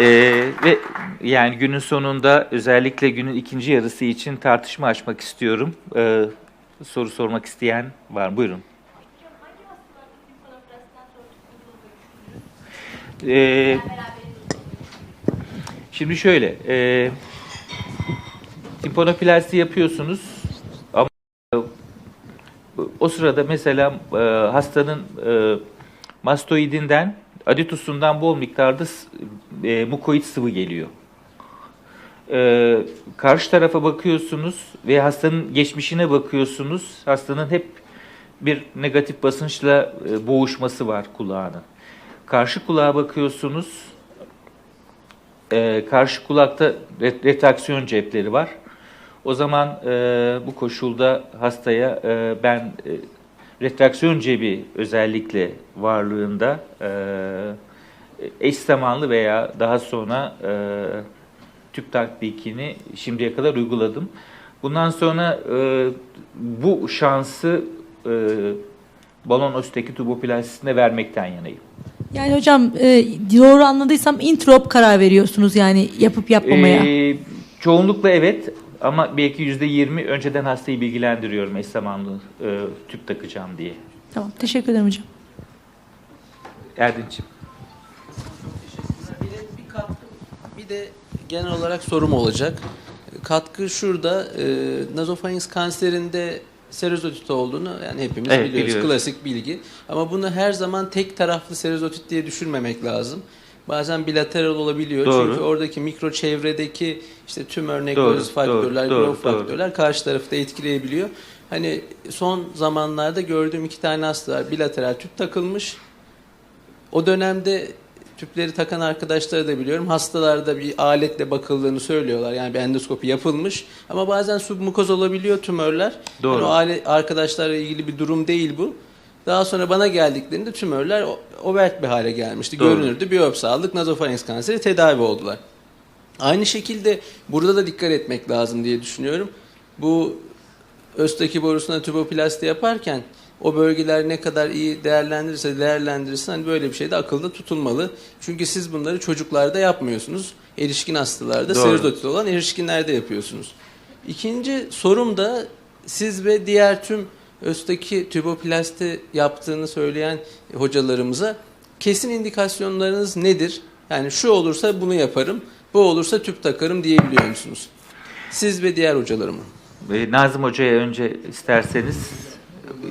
Ee, ve yani günün sonunda özellikle günün ikinci yarısı için tartışma açmak istiyorum. Ee, soru sormak isteyen var mı? Buyurun. Ee, şimdi şöyle, e, timpanoplasti yapıyorsunuz ama e, o sırada mesela e, hastanın e, mastoidinden, aditusundan bol miktarda e, mukoid sıvı geliyor. E, karşı tarafa bakıyorsunuz ve hastanın geçmişine bakıyorsunuz. Hastanın hep bir negatif basınçla e, boğuşması var kulağının. Karşı kulağa bakıyorsunuz. e, karşı kulakta ret- retraksiyon cepleri var. O zaman e, bu koşulda hastaya e, ben e, retraksiyon cebi özellikle varlığında e, eş zamanlı veya daha sonra e, tüp taktikini şimdiye kadar uyguladım. Bundan sonra e, bu şansı e, balon osteki tuboplastisine vermekten yanayım. Yani hocam e, doğru anladıysam introp karar veriyorsunuz yani yapıp yapmamaya. Ee, çoğunlukla evet ama belki yüzde yirmi önceden hastayı bilgilendiriyorum eş zamanlı e, tüp takacağım diye. Tamam teşekkür ederim hocam. Erdinç'im. Bir katkı, bir de genel olarak sorum olacak. Katkı şurada, e, nazofarinks kanserinde serozotit olduğunu yani hepimiz Evet, biliyoruz. biliyoruz. Klasik bilgi. Ama bunu her zaman tek taraflı serozotit diye düşünmemek lazım. Bazen bilateral olabiliyor. Doğru. Çünkü oradaki mikro çevredeki işte tümör, nekroz faktörler, doğru, growth faktörler karşı tarafı da etkileyebiliyor. Hani son zamanlarda gördüğüm iki tane hasta var. Bilateral tüp takılmış. O dönemde tüpleri takan arkadaşları da biliyorum. Hastalarda bir aletle bakıldığını söylüyorlar. Yani bir endoskopi yapılmış. Ama bazen submukoz olabiliyor tümörler. Doğru. Yani o alet, arkadaşlarla ilgili bir durum değil bu. Daha sonra bana geldiklerinde tümörler overt bir hale gelmişti. Doğru. Görünürdü. Biyopsi aldık. Nazofarenks kanseri tedavi oldular. Aynı şekilde burada da dikkat etmek lazım diye düşünüyorum. Bu östaki borusuna tüboplasti yaparken o bölgeler ne kadar iyi değerlendirirse değerlendirirsin hani böyle bir şey de akılda tutulmalı. Çünkü siz bunları çocuklarda yapmıyorsunuz. Erişkin hastalarda, serotonin olan erişkinlerde yapıyorsunuz. İkinci sorum da siz ve diğer tüm östaki tüboplasti yaptığını söyleyen hocalarımıza kesin indikasyonlarınız nedir? Yani şu olursa bunu yaparım, bu olursa tüp takarım diyebiliyor musunuz? Siz ve diğer hocalarıma. Ee, Nazım Hoca'ya önce isterseniz.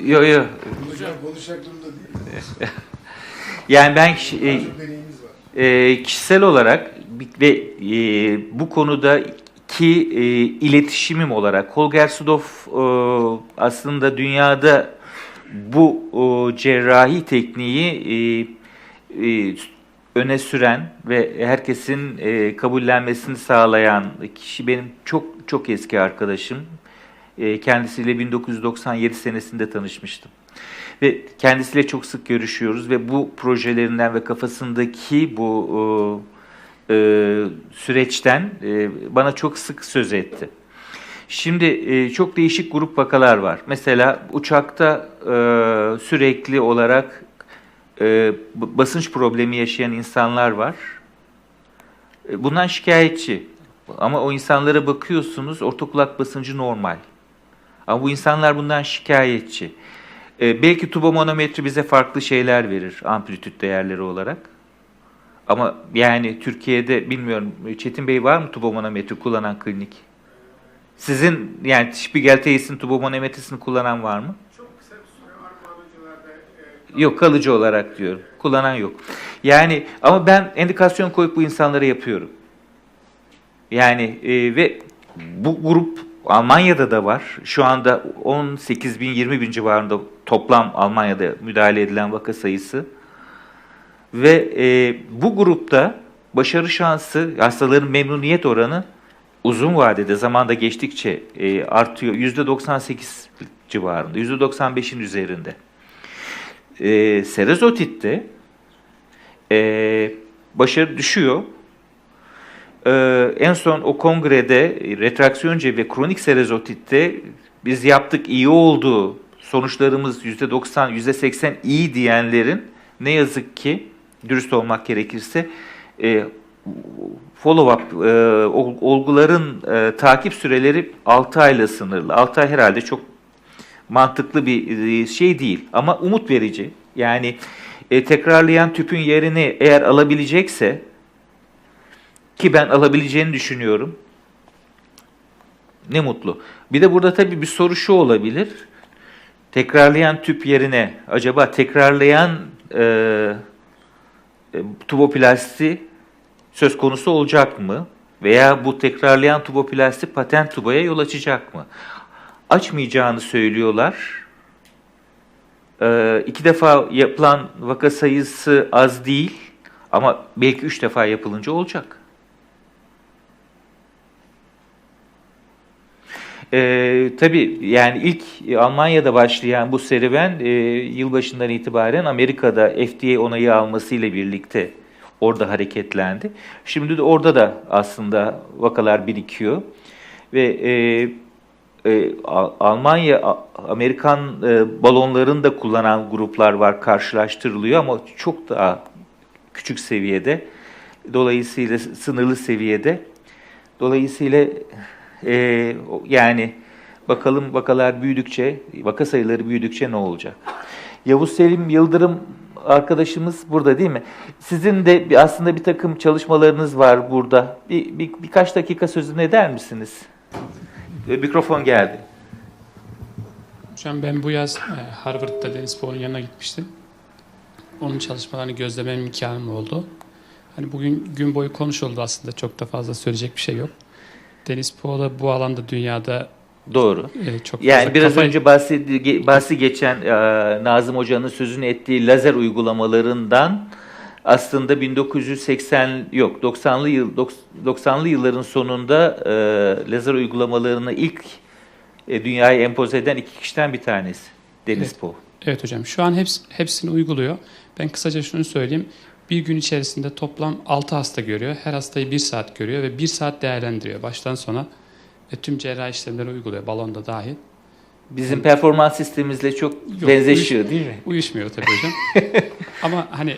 Yo yo. Hocam konuşacak durumda değil. Yani ben kişi- e, e, kişisel olarak ve e, bu konudaki e, iletişimim olarak Holger Sudov e, aslında dünyada bu e, cerrahi tekniği e, e, öne süren ve herkesin e, kabullenmesini sağlayan kişi benim çok çok eski arkadaşım. E, kendisiyle 1997 senesinde tanışmıştım. Ve kendisiyle çok sık görüşüyoruz ve bu projelerinden ve kafasındaki bu e, e, süreçten e, bana çok sık söz etti. Şimdi e, çok değişik grup vakalar var. Mesela uçakta e, sürekli olarak e, basınç problemi yaşayan insanlar var. E, bundan şikayetçi. Ama o insanlara bakıyorsunuz orta kulak basıncı normal. Ama bu insanlar bundan şikayetçi. E, belki tubomanometri bize farklı şeyler verir amplitüt değerleri olarak. Ama yani Türkiye'de bilmiyorum Çetin Bey var mı tubomanometri kullanan klinik? Sizin yani Spiegel Theis'in tubomanometrisini kullanan var mı? Çok kısa bir süre hocalarda Yok kalıcı olarak diyorum. Kullanan yok. Yani ama ben endikasyon koyup bu insanlara yapıyorum. Yani e, ve bu grup Almanya'da da var. Şu anda 18 bin 20 bin civarında toplam Almanya'da müdahale edilen vaka sayısı. Ve e, bu grupta başarı şansı, hastaların memnuniyet oranı uzun vadede zamanda geçtikçe e, artıyor. %98 civarında, %95'in üzerinde. E, Serozotitte e, başarı düşüyor. E, en son o kongrede e, retraksiyon cebi kronik serozotitte biz yaptık iyi oldu. Sonuçlarımız %90, %80 iyi diyenlerin ne yazık ki dürüst olmak gerekirse e, follow-up e, ol- olguların e, takip süreleri 6 ayla sınırlı. 6 ay herhalde çok mantıklı bir e, şey değil ama umut verici. Yani e, tekrarlayan tüpün yerini eğer alabilecekse ki ben alabileceğini düşünüyorum. Ne mutlu. Bir de burada tabii bir soru şu olabilir. Tekrarlayan tüp yerine acaba tekrarlayan e, tuboplasti söz konusu olacak mı? Veya bu tekrarlayan tuboplasti patent tuboya yol açacak mı? Açmayacağını söylüyorlar. Ee, iki defa yapılan vaka sayısı az değil ama belki üç defa yapılınca olacak. Ee, tabii yani ilk Almanya'da başlayan bu serüven e, yılbaşından itibaren Amerika'da FDA onayı almasıyla birlikte orada hareketlendi. Şimdi de orada da aslında vakalar birikiyor ve e, e, Almanya, Amerikan e, balonlarını da kullanan gruplar var karşılaştırılıyor ama çok daha küçük seviyede. Dolayısıyla sınırlı seviyede. Dolayısıyla e, yani bakalım vakalar büyüdükçe, vaka sayıları büyüdükçe ne olacak? Yavuz Selim Yıldırım arkadaşımız burada değil mi? Sizin de aslında bir takım çalışmalarınız var burada. Bir, bir, birkaç dakika sözünü eder misiniz? Mikrofon geldi. Hocam ben bu yaz e, Harvard'da Deniz Boğ'un yanına gitmiştim. Onun çalışmalarını gözlemem imkanım oldu. Hani bugün gün boyu konuşuldu aslında çok da fazla söyleyecek bir şey yok. Deniz Boğ da bu alanda dünyada Doğru. e, çok Yani biraz kafa- önce bahsedi, ge- bahsi geçen e, Nazım Hoca'nın sözünü ettiği lazer uygulamalarından aslında 1980 yok 90'lı yıl dok- 90'lı yılların sonunda e, lazer uygulamalarını ilk e, dünyaya empoze eden iki kişiden bir tanesi Deniz Evet. Poe. Evet hocam şu an heps, hepsini uyguluyor. Ben kısaca şunu söyleyeyim. Bir gün içerisinde toplam 6 hasta görüyor. Her hastayı 1 saat görüyor ve 1 saat değerlendiriyor. Baştan sona ve tüm cerrahi işlemleri uyguluyor. Balonda dahil. Bizim performans sistemimizle çok Yok, benzeşiyor değil mi? Uyuşmuyor tabii hocam. Ama hani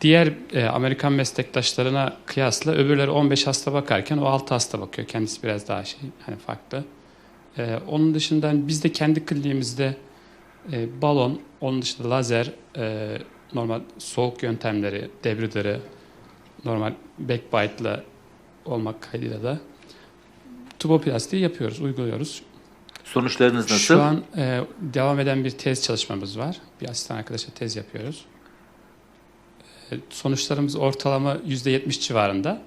diğer e, Amerikan meslektaşlarına kıyasla öbürleri 15 hasta bakarken o 6 hasta bakıyor. Kendisi biraz daha şey hani farklı. E, onun dışında hani biz de kendi kliniğimizde e, balon, onun dışında lazer, e, normal soğuk yöntemleri, debrider'ı, normal backbite'la olmak kaydıyla da tuboplastiği yapıyoruz, uyguluyoruz. Sonuçlarınız nasıl? Şu an e, devam eden bir tez çalışmamız var. Bir asistan arkadaşa tez yapıyoruz. E, sonuçlarımız ortalama %70 civarında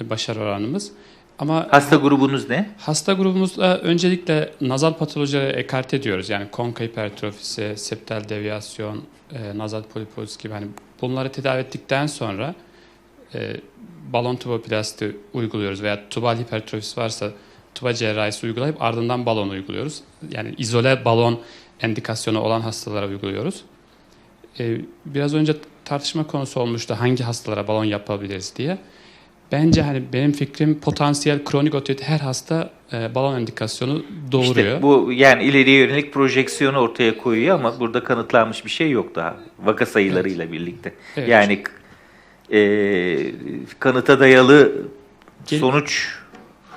e, başarı oranımız. Ama Hasta grubunuz ne? hasta grubumuzda öncelikle nazal patolojileri ekart ediyoruz. Yani konka hipertrofisi, septal deviyasyon, e, nazal polipoz gibi hani bunları tedavi ettikten sonra e, balon tuboplasti uyguluyoruz veya tubal hipertrofisi varsa tuba cerrahisi uygulayıp ardından balon uyguluyoruz. Yani izole balon endikasyonu olan hastalara uyguluyoruz. E, biraz önce tartışma konusu olmuştu hangi hastalara balon yapabiliriz diye. Bence hani benim fikrim potansiyel kronik otit her hasta e, balon endikasyonu doğuruyor. İşte bu yani ileriye yönelik projeksiyonu ortaya koyuyor ama burada kanıtlanmış bir şey yok daha vaka sayılarıyla birlikte. Evet. Yani e, kanıta dayalı Gel- sonuç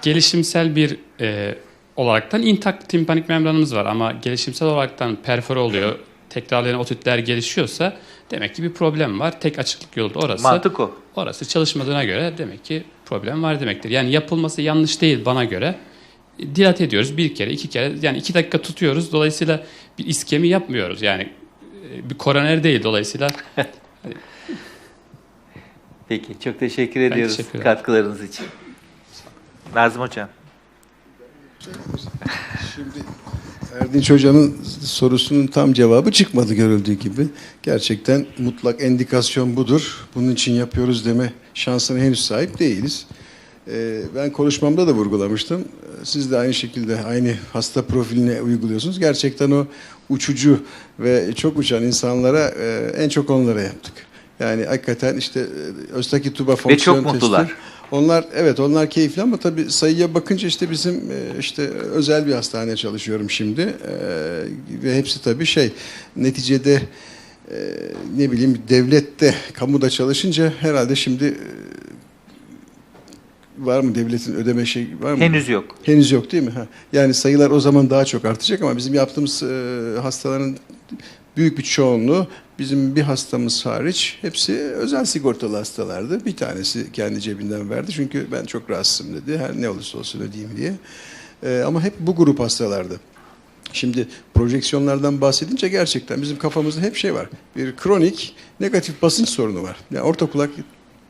gelişimsel bir e, olaraktan intakt timpanik membranımız var ama gelişimsel olaraktan perfore oluyor. Tekrarlayan otitler gelişiyorsa demek ki bir problem var. Tek açıklık yolu da orası. mantık o. Orası çalışmadığına göre demek ki problem var demektir. Yani yapılması yanlış değil bana göre. Dilat ediyoruz bir kere, iki kere. Yani iki dakika tutuyoruz. Dolayısıyla bir iskemi yapmıyoruz. Yani e, bir koroner değil dolayısıyla. Peki çok teşekkür ediyoruz teşekkür ederim. katkılarınız için. Nazım Hocam. Şimdi Erdinç Hoca'nın sorusunun tam cevabı çıkmadı görüldüğü gibi. Gerçekten mutlak endikasyon budur. Bunun için yapıyoruz deme şansına henüz sahip değiliz. Ee, Ben konuşmamda da vurgulamıştım. Siz de aynı şekilde aynı hasta profiline uyguluyorsunuz. Gerçekten o uçucu ve çok uçan insanlara e, en çok onlara yaptık. Yani hakikaten işte e, Öztaki tuba fonksiyon çok testi. Onlar evet onlar keyifli ama tabii sayıya bakınca işte bizim e, işte özel bir hastaneye çalışıyorum şimdi E, ve hepsi tabii şey neticede e, ne bileyim devlette kamuda çalışınca herhalde şimdi var mı? Devletin ödeme şey var mı? Henüz yok. Henüz yok değil mi? Ha. Yani sayılar o zaman daha çok artacak ama bizim yaptığımız e, hastaların büyük bir çoğunluğu bizim bir hastamız hariç hepsi özel sigortalı hastalardı. Bir tanesi kendi cebinden verdi çünkü ben çok rahatsızım dedi. Her ne olursa olsun ödeyeyim diye. E, ama hep bu grup hastalardı. Şimdi projeksiyonlardan bahsedince gerçekten bizim kafamızda hep şey var. Bir kronik negatif basınç sorunu var. Yani orta kulak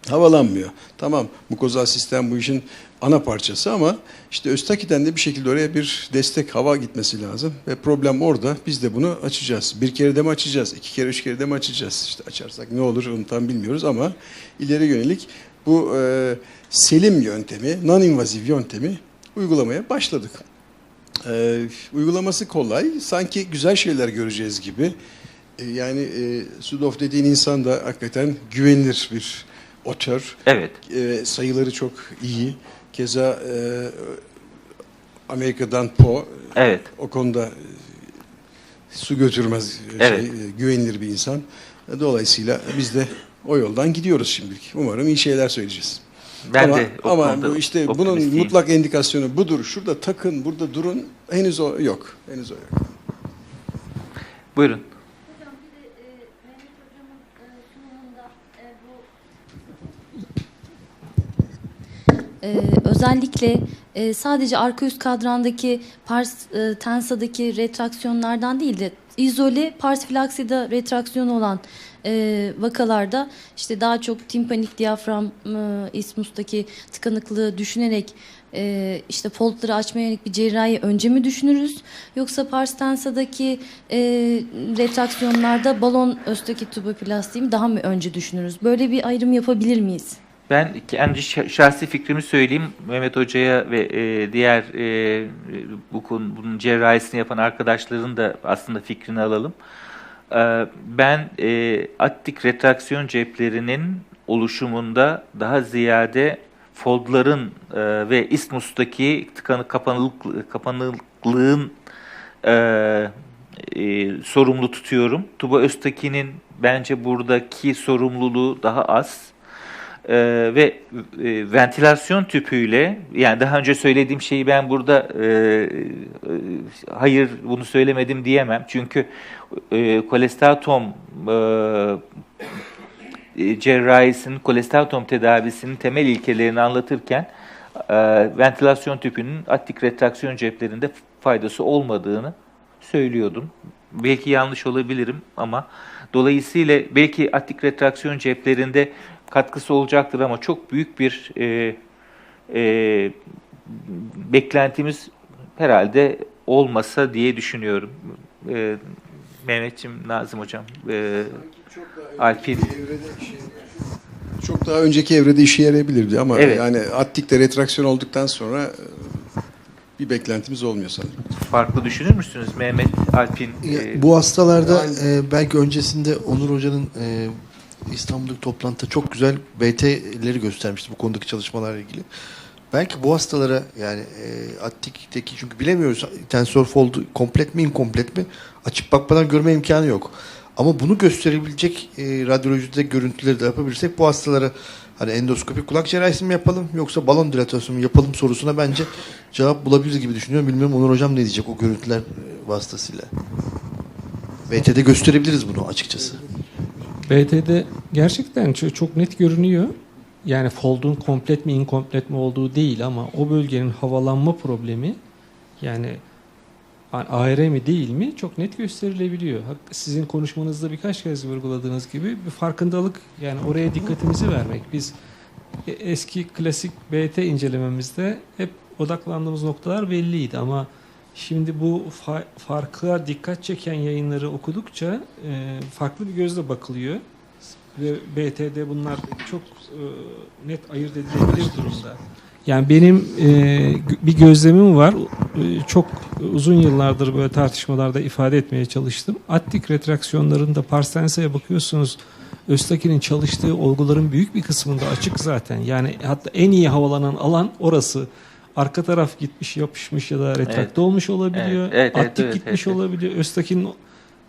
havalanmıyor. Tamam mukozal sistem bu işin ana parçası ama işte Öztaki'den de bir şekilde oraya bir destek hava gitmesi lazım. Ve problem orada. Biz de bunu açacağız. Bir kere de mi açacağız? iki kere, üç kere de mi açacağız? İşte açarsak ne olur onu tam bilmiyoruz ama ileri yönelik bu e, selim yöntemi, non-invaziv yöntemi uygulamaya başladık. Ee, uygulaması kolay. Sanki güzel şeyler göreceğiz gibi. Ee, yani e, Sudov dediğin insan da hakikaten güvenilir bir otör. Evet. Ee, sayıları çok iyi. Keza e, Amerika'dan Po Evet. o konuda e, su götürmez e, Evet. şey, e, güvenilir bir insan. E, Dolayısıyla biz de o yoldan gidiyoruz şimdilik. Umarım iyi şeyler söyleyeceğiz. Ben ama de ama bu işte bunun mutlak indikasyonu budur. Şurada takın, burada durun. Henüz o yok. Henüz o yok. Buyurun. Hocam bir de e, Mehmet Hocam'ın e, sunumunda e, bu e, özellikle e, sadece arka üst kadrandaki pars e, tensadaki retraksiyonlardan değil de izole pars filaksida retraksiyonu olan e, vakalarda işte daha çok timpanik diyafram e, ismustaki tıkanıklığı düşünerek e, işte foldları açmaya yönelik bir cerrahi önce mi düşünürüz yoksa pars tensadaki e, retraksiyonlarda balon östaki tuboplastiği daha mı önce düşünürüz? Böyle bir ayrım yapabilir miyiz? Ben kendi şa- şahsi fikrimi söyleyeyim. Mehmet Hoca'ya ve e, diğer e, bu konu, bunun cerrahisini yapan arkadaşların da aslında fikrini alalım. E, ben e, attik retraksiyon ceplerinin oluşumunda daha ziyade foldların e, ve ismustaki tıkanık kapanıklık, kapanıklığın e, e, sorumlu tutuyorum. Tuba Öztekin'in bence buradaki sorumluluğu daha az. Ee, ve e, ventilasyon tüpüyle yani daha önce söylediğim şeyi ben burada e, e, hayır bunu söylemedim diyemem çünkü e, kolestatom e, e, cerrahisinin kolestatom tedavisinin temel ilkelerini anlatırken e, ventilasyon tüpünün attik retraksiyon ceplerinde faydası olmadığını söylüyordum. Belki yanlış olabilirim ama dolayısıyla belki attik retraksiyon ceplerinde katkısı olacaktır ama çok büyük bir e, e, beklentimiz herhalde olmasa diye düşünüyorum. E, Mehmetciğim, Nazım Hocam, e, Alpin. Çok daha önceki evrede işe yarayabilirdi ama Evet. yani attikte retraksiyon olduktan sonra e, bir beklentimiz olmuyor sanırım. Farklı düşünür müsünüz Mehmet, Alpin? E, Bu hastalarda e, belki öncesinde Onur Hoca'nın e, İstanbul'daki toplantıda çok güzel BT'leri göstermişti bu konudaki çalışmalarla ilgili. Belki bu hastalara yani e, Attik'teki çünkü bilemiyoruz TensorFold komplet mi inkomplet mi açıp bakmadan görme imkanı yok. Ama bunu gösterebilecek e, radyolojide görüntüleri de yapabilirsek bu hastalara hani endoskopi kulak cerrahisi mi yapalım yoksa balon dilatasyonu mu yapalım sorusuna bence cevap bulabiliriz gibi düşünüyorum. Bilmiyorum Onur Hocam ne diyecek o görüntüler e, vasıtasıyla. BT'de gösterebiliriz bunu açıkçası. BT'de gerçekten çok, net görünüyor. Yani fold'un komplet mi inkomplet mi olduğu değil ama o bölgenin havalanma problemi yani AR mi değil mi çok net gösterilebiliyor. Sizin konuşmanızda birkaç kez vurguladığınız gibi bir farkındalık yani oraya dikkatimizi vermek. Biz e- eski klasik BT incelememizde hep odaklandığımız noktalar belliydi ama şimdi bu fa- farklığa dikkat çeken yayınları okudukça e, farklı bir gözle bakılıyor ve BT'de bunlar çok e, net ayırt edilebilir durumda. Yani benim e, bir gözlemim var. E, çok uzun yıllardır böyle tartışmalarda ifade etmeye çalıştım. Attik retraksiyonlarında parsenseye bakıyorsunuz. Öztaki'nin çalıştığı olguların büyük bir kısmında açık zaten. Yani hatta en iyi havalanan alan orası. Arka taraf gitmiş, yapışmış ya da retrakte Evet. olmuş olabiliyor. Evet, evet, Attik evet, gitmiş evet. olabiliyor. Öztaki'nin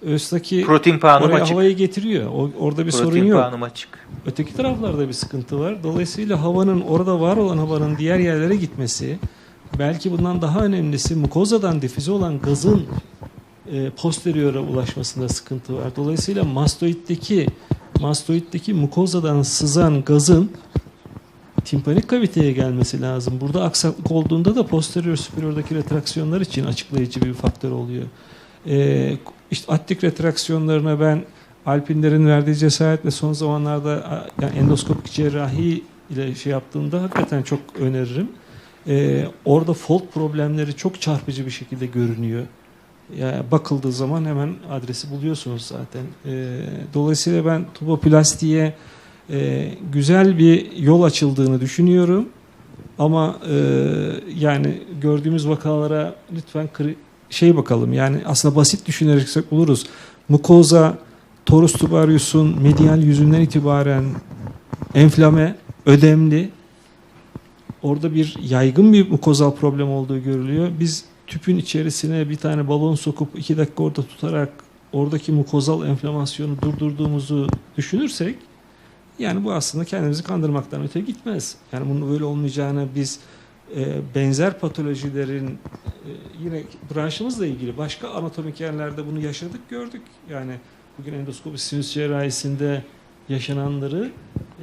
Öztaki Protein puanım oraya açık. havayı getiriyor. O, orada bir sorun Protein yok. puanım açık. Öteki taraflarda bir sıkıntı var. Dolayısıyla havanın orada var olan havanın diğer yerlere gitmesi, belki bundan daha önemlisi mukozadan difüze olan gazın e, posteriora ulaşmasında sıkıntı var. Dolayısıyla mastoiddeki mastoiddeki mukozadan sızan gazın timpanik kaviteye gelmesi lazım. Burada aksaklık olduğunda da posterior superiordaki retraksiyonlar için açıklayıcı bir faktör oluyor. Ee, işte attik retraksiyonlarına ben Alpinlerin verdiği cesaretle son zamanlarda yani endoskopik cerrahi ile şey yaptığında hakikaten çok öneririm. Ee, orada fold problemleri çok çarpıcı bir şekilde görünüyor. Yani bakıldığı zaman hemen adresi buluyorsunuz zaten. Ee, dolayısıyla ben tuboplastiğe e, güzel bir yol açıldığını düşünüyorum. Ama e, yani gördüğümüz vakalara lütfen şey bakalım. Yani aslında basit düşünerek buluruz. Mukoza, torus tubarius'un medial yüzünden itibaren enflame, ödemli. Orada bir yaygın bir mukozal problem olduğu görülüyor. Biz tüpün içerisine bir tane balon sokup iki dakika orada tutarak oradaki mukozal enflamasyonu durdurduğumuzu düşünürsek yani bu aslında kendimizi kandırmaktan öte gitmez. Yani bunun böyle olmayacağını biz e, benzer patolojilerin e, yine branşımızla ilgili başka anatomik yerlerde bunu yaşadık gördük. Yani bugün endoskopi sinüs cerrahisinde yaşananları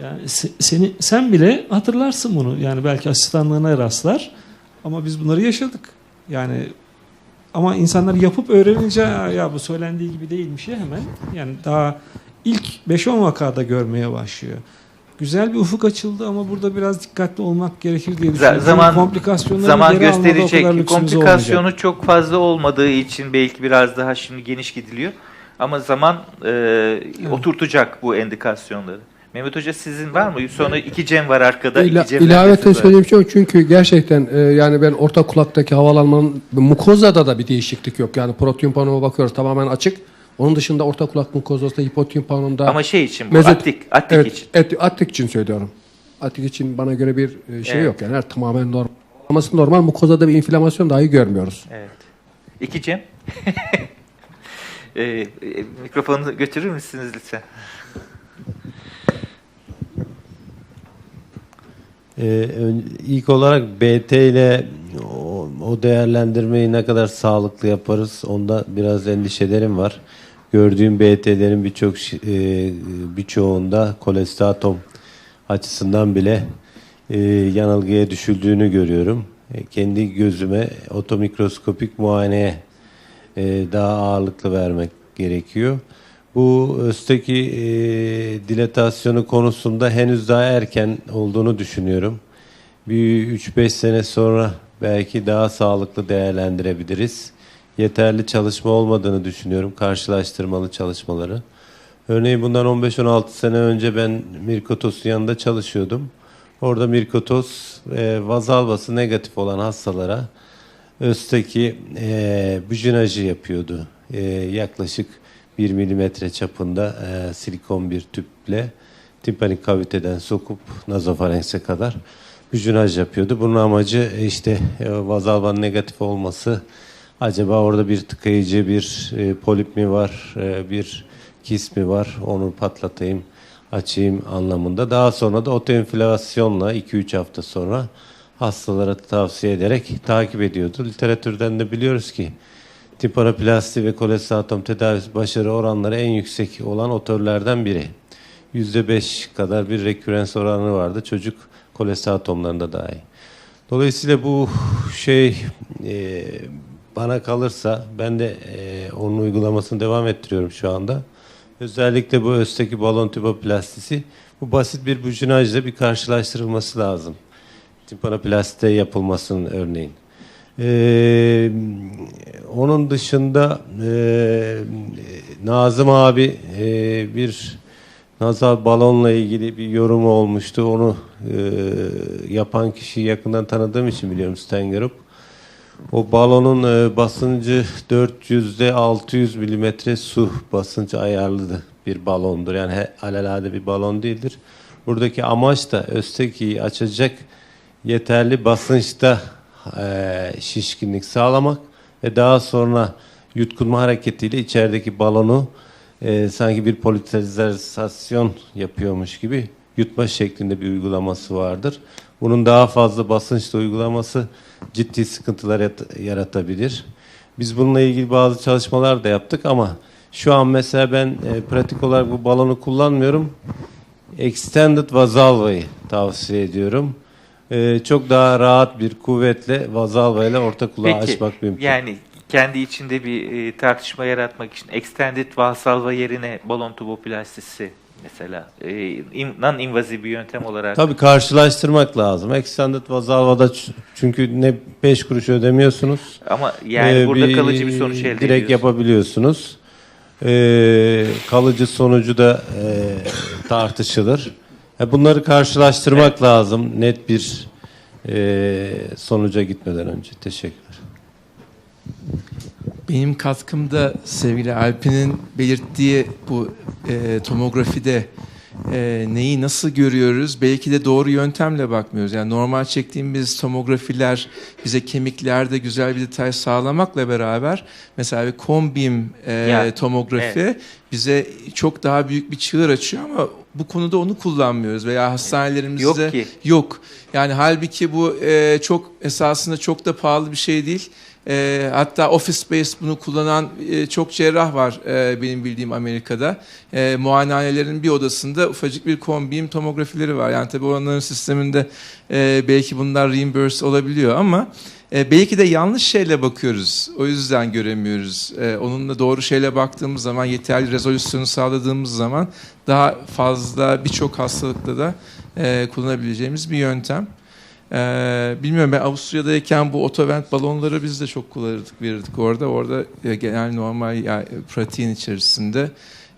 yani se- seni sen bile hatırlarsın bunu. Yani belki asistanlığına rastlar ama biz bunları yaşadık. Yani ama insanlar yapıp öğrenince "Ya- ya bu söylendiği gibi değilmiş ya hemen yani daha ilk 5-10 vakada görmeye başlıyor. Güzel bir ufuk açıldı ama burada biraz dikkatli olmak gerekir diye düşünüyorum. zaman- komplikasyonları Zaman geri almada o kadar gösterecek. Komplikasyonu olmayacak. çok fazla olmadığı için belki biraz daha şimdi geniş gidiliyor. Ama zaman e, oturtacak bu endikasyonları. Mehmet Hoca sizin var mı? Sonra iki Cem var arkada. İla, iki Cem ilaveten söyleyeyim şey yok çünkü gerçekten e, yani ben orta kulaktaki havalanmanın mukozada da bir değişiklik yok. Yani protein panoma bakıyoruz tamamen açık. Onun dışında orta kulak mukozasında hipotin panomda Ama şey için bu Mezot- attik, attik evet, için. et- attik için söylüyorum. Attik için bana göre bir e, şey Evet. yok yani her tamamen normal. Ama normal mukozada bir inflamasyon dahi görmüyoruz. Evet. İki Cem. e, e, mikrofonu götürür müsünüz lütfen? Ee, ilk olarak BT ile o, o değerlendirmeyi ne kadar sağlıklı yaparız onda biraz endişelerim var. Gördüğüm BT'lerin birçok e, birçoğunda kolestatom açısından bile e, yanılgıya düşüldüğünü görüyorum. E, kendi gözüme otomikroskopik muayeneye e, daha ağırlıklı vermek gerekiyor. Bu östeki e, dilatasyonu konusunda henüz daha erken olduğunu düşünüyorum. Bir 3-5 sene sonra belki daha sağlıklı değerlendirebiliriz. Yeterli çalışma olmadığını düşünüyorum, karşılaştırmalı çalışmaları. Örneğin bundan 15-16 sene önce ben Mirkotos'un yanında çalışıyordum. Orada Mirkotos e, vazalvası negatif olan hastalara Özteki e, büjinajı yapıyordu. E, yaklaşık 1 milimetre çapında e, silikon bir tüple timpanik kaviteden sokup nazofarense kadar büjinaj yapıyordu. Bunun amacı e, işte e, vazalvanın negatif olması. Acaba orada bir tıkayıcı bir e, polip mi var, e, bir kis mi var onu patlatayım, açayım anlamında. Daha sonra da otoinflamasyonla 2-3 hafta sonra hastalara tavsiye ederek takip ediyordu. Literatürden de biliyoruz ki tipanoplasti ve kolestatom tedavisi başarı oranları en yüksek olan otörlerden biri. %5 kadar bir rekürens oranı vardı çocuk kolestatomlarında dahi. Dolayısıyla bu şey e, bana kalırsa ben de e, onun uygulamasını devam ettiriyorum şu anda. Özellikle bu östeki balon tüboplastisi bu basit bir bujinajla bir karşılaştırılması lazım. Timpanoplastide yapılmasının örneğin. Ee, onun dışında e, Nazım abi e, bir nazal balonla ilgili bir yorumu olmuştu. Onu e, yapan kişiyi yakından tanıdığım için biliyorum Stengerup. O balonun e, basıncı 400'de 600 milimetre su basıncı ayarlıdı bir balondur. Yani he, alelade bir balon değildir. Buradaki amaç da Özteki'yi açacak yeterli basınçta e, şişkinlik sağlamak ve daha sonra yutkunma hareketiyle içerideki balonu e, sanki bir politizasyon yapıyormuş gibi yutma şeklinde bir uygulaması vardır. Bunun daha fazla basınçla uygulaması ciddi sıkıntılar yaratabilir. Biz bununla ilgili bazı çalışmalar da yaptık ama şu an mesela ben e, pratik olarak bu balonu kullanmıyorum. Extended Vazalva'yı tavsiye ediyorum. E, çok daha rahat bir kuvvetle Vazalva ile orta kulağı Peki açmak mümkün. yani kendi içinde bir e, tartışma yaratmak için extended valsalva yerine balon tuboplastisi mesela e, in- non-invazif bir yöntem olarak Tabii karşılaştırmak lazım. Extended Vazalva'da çünkü ne 5 kuruş ödemiyorsunuz. ama yani Ee, burada kalıcı bir sonuç elde Direkt ediyorsunuz. yapabiliyorsunuz. Ee, kalıcı sonucu da e, tartışılır. E, bunları karşılaştırmak lazım net bir e, sonuca gitmeden önce. Teşekkürler. Benim katkımda sevgili Alp'in belirttiği bu e, tomografide e, neyi nasıl görüyoruz? Belki de doğru yöntemle bakmıyoruz. Yani normal çektiğimiz tomografiler bize kemiklerde güzel bir detay sağlamakla beraber mesela bir kombim e, Ya, tomografi bize çok daha büyük bir çığır açıyor ama bu konuda onu kullanmıyoruz veya hastanelerimizde Yok ki. Yok. Yani halbuki bu e, çok esasında çok da pahalı bir şey değil. E, hatta Office Space bunu kullanan e, çok cerrah var e, benim bildiğim Amerika'da. E, muayenehanelerin bir odasında ufacık bir kombiyim tomografileri var. Yani tabii onların sisteminde e, belki bunlar reimburse olabiliyor ama e, belki de yanlış şeyle bakıyoruz. O yüzden göremiyoruz. E, onunla doğru şeyle baktığımız zaman, yeterli rezolüsyonu sağladığımız zaman daha fazla birçok hastalıkta da e, kullanabileceğimiz bir yöntem. E, bilmiyorum ben Avusturya'dayken bu otovent balonları biz de çok kullanırdık, verirdik orada. Orada e, genel normal yani, pratiğin içerisinde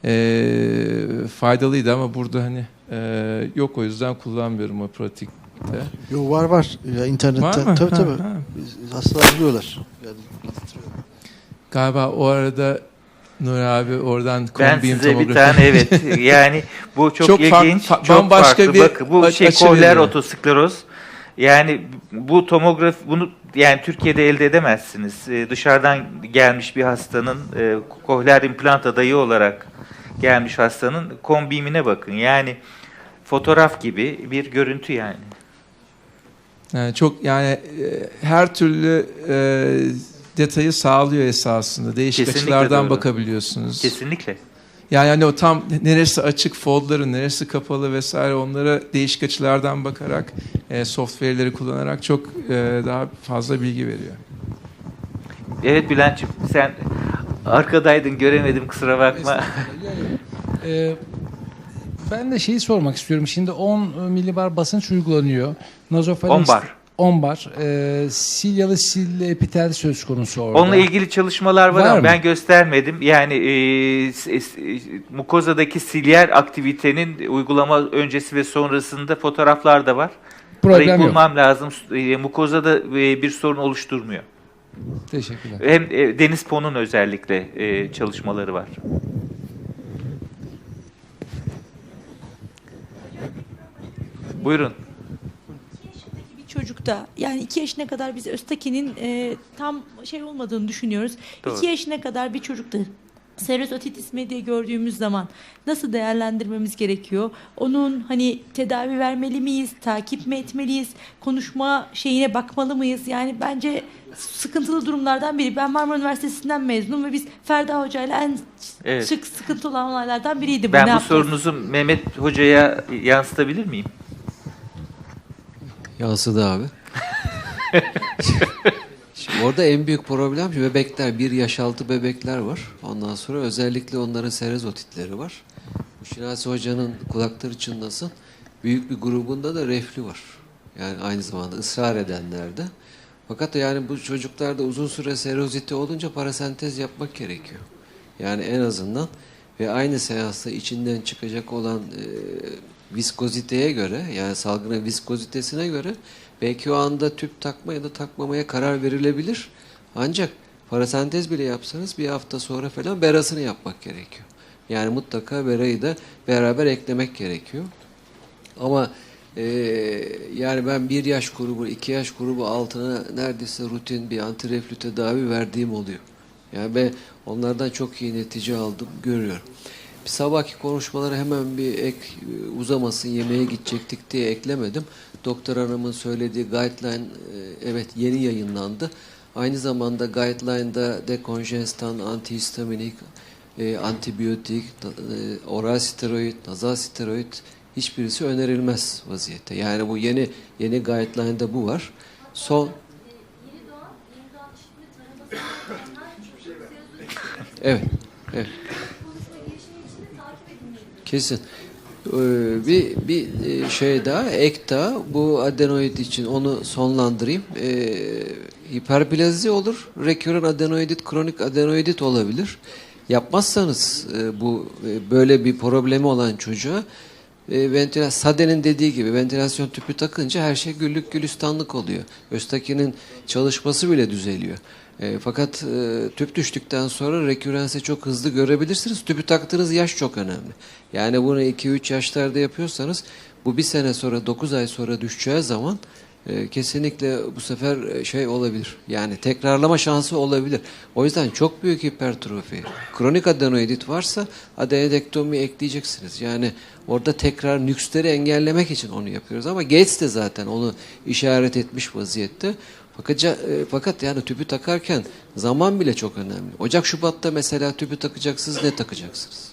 e, faydalıydı ama burada hani e, yok o yüzden kullanmıyorum o pratikte. Yo var var. Ya internette Var mı? tabii Ha, tabii. ha. Hastalar buluyorlar. Yani. Galiba o arada Nur abi oradan Ben size bir tane evet yani bu çok, Çok ilginç, fa- çok bambaşka farklı. bir Bak, bu şey veriyor. otoskleroz. Yani bu tomograf bunu yani Türkiye'de elde edemezsiniz. Ee, dışarıdan gelmiş bir hastanın e, kohler implant adayı olarak gelmiş hastanın kombimine bakın. Yani fotoğraf gibi bir görüntü yani. Yani çok yani e, her türlü e, detayı sağlıyor esasında. Değişik Kesinlikle açılardan doğru. bakabiliyorsunuz. Kesinlikle. Yani hani o tam neresi açık foldları, neresi kapalı vesaire onlara değişik açılardan bakarak e, software'leri kullanarak çok e, daha fazla bilgi veriyor. Evet Bülent'ciğim sen arkadaydın göremedim kusura bakma. Ee, ben de şeyi sormak istiyorum. Şimdi 10 milibar basınç uygulanıyor. Nazofaring 10 bar. 10 bar. Ee, silyalı sil epitel söz konusu orada. Onunla ilgili çalışmalar var, Var ama mı? ben göstermedim. Yani e, s- s- mukozadaki silyer aktivitenin uygulama öncesi ve sonrasında fotoğraflar da var. Problem Orayı yok. bulmam lazım. E, mukozada e, bir sorun oluşturmuyor. Teşekkürler. Hem e, Deniz Pon'un özellikle e, çalışmaları var. Buyurun. Çocukta yani 2 yaşına kadar biz Öztekin'in e, tam şey olmadığını düşünüyoruz. Doğru. 2 yaşına kadar bir çocukta serototitis media gördüğümüz zaman nasıl değerlendirmemiz gerekiyor? Onun hani tedavi vermeli miyiz? Takip mi etmeliyiz? Konuşma şeyine bakmalı mıyız? Yani bence sıkıntılı durumlardan biri. Ben Marmara Üniversitesi'nden mezunum ve biz Ferda Hoca ile en Evet. sık sıkıntı olan olaylardan biriydi bu. Ben Ne bu yapacağız? sorunuzu Mehmet Hoca'ya yansıtabilir miyim? Yansıdı abi. Şimdi orada en büyük problem bebekler, bir yaş altı bebekler var. Ondan sonra özellikle onların serezotitleri var. Bu Şinasi Hoca'nın kulakları çınlasın. Büyük bir grubunda da reflü var. Yani aynı zamanda ısrar edenlerde. Fakat yani bu çocuklarda uzun süre seroziti olunca parasentez yapmak gerekiyor. Yani en azından ve aynı seansta içinden çıkacak olan e, viskoziteye göre yani salgının viskozitesine göre belki o anda tüp takma ya da takmamaya karar verilebilir. Ancak parasentez bile yapsanız bir hafta sonra falan berasını yapmak gerekiyor. Yani mutlaka berayı da beraber eklemek gerekiyor. Ama e, yani ben bir yaş grubu, iki yaş grubu altına neredeyse rutin bir antireflü tedavi verdiğim oluyor. Yani ben onlardan çok iyi netice aldım, görüyorum. Bir sabahki konuşmaları hemen bir ek e, uzamasın yemeğe gidecektik diye eklemedim. Doktor hanımın söylediği guideline e, evet yeni yayınlandı. Aynı zamanda guideline'da dekonjestan, antihistaminik, e, antibiyotik, oral steroid, nazal steroid hiçbirisi önerilmez vaziyette. Yani bu yeni yeni guideline'da bu var. Son Evet. Evet. Kesin. Ee, bir bir e, şey daha, ek daha bu adenoid için onu sonlandırayım. Ee, hiperplazi olur, rekürren adenoidit, kronik adenoidit olabilir. Yapmazsanız e, bu e, böyle bir problemi olan çocuğa e, ventilasyon, Sade'nin dediği gibi ventilasyon tüpü takınca her şey güllük gülistanlık oluyor. Östakinin çalışması bile düzeliyor. E, fakat e, tüp düştükten sonra rekürensi çok hızlı görebilirsiniz. Tüpü taktığınız yaş çok önemli. Yani bunu 2-3 yaşlarda yapıyorsanız bu bir sene sonra 9 ay sonra düşeceği zaman e, kesinlikle bu sefer e, şey olabilir. Yani tekrarlama şansı olabilir. O yüzden çok büyük hipertrofi. Kronik adenoidit varsa adenodektomi ekleyeceksiniz. Yani orada tekrar nüksleri engellemek için onu yapıyoruz. Ama Gates de zaten onu işaret etmiş vaziyette. Fakat, e, fakat yani tüpü takarken zaman bile çok önemli. Ocak Şubat'ta mesela tüpü takacaksınız ne takacaksınız?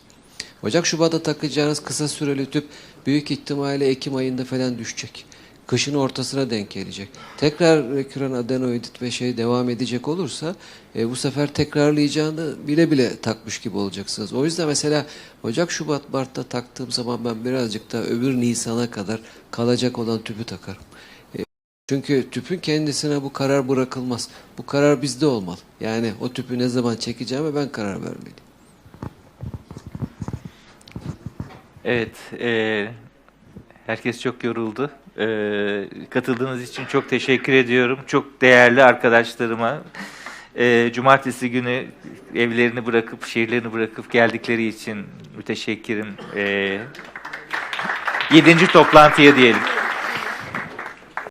Ocak Şubat'ta takacağınız kısa süreli tüp büyük ihtimalle Ekim ayında falan düşecek. Kışın ortasına denk gelecek. Tekrar reküren adenoidit ve şey devam edecek olursa e, bu sefer tekrarlayacağını bile bile takmış gibi olacaksınız. O yüzden mesela Ocak, Şubat, Mart'ta taktığım zaman ben birazcık da öbür Nisan'a kadar kalacak olan tüpü takarım. Çünkü tüpün kendisine bu karar bırakılmaz. Bu karar bizde olmalı. Yani o tüpü ne zaman çekeceğime ben karar vermeliyim. Evet, e, herkes çok yoruldu. E, katıldığınız için çok teşekkür ediyorum. Çok değerli arkadaşlarıma, e, cumartesi günü evlerini bırakıp, şehirlerini bırakıp geldikleri için müteşekkirim. E, yedinci toplantıya diyelim.